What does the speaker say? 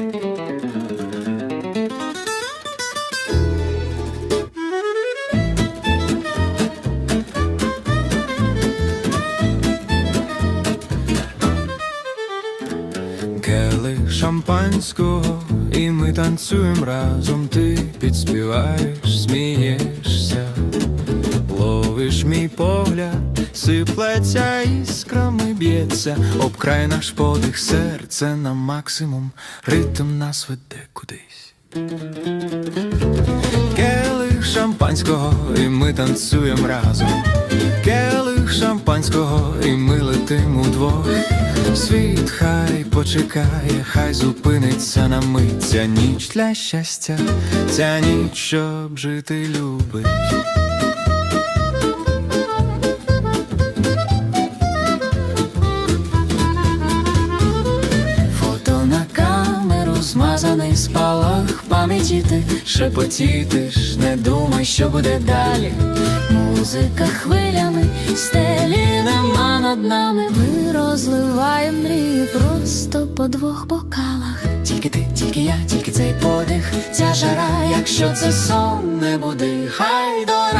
Келих шампанського, і ми танцюємо разом, ти підспіваєш, смієшся, ловиш мій погляд, сиплеться іскра б'ється, об край наш подих, серце на максимум, ритм нас веде кудись. Келих шампанського, і ми танцюємо разом. Келих шампанського, і ми летим удвох. Світ хай почекає, хай зупиниться на мить. Ця ніч для щастя, ця ніч, щоб жити любить. Змазаний спалах пам'яті ти шепотітиш, не думай, що буде далі. Музика хвилями, стелі нема над нами. Ми розливаємо мрії просто по двох бокалах. Тільки ти, тільки я, тільки цей подих, ця жара, якщо це сон не буде, хай до ранку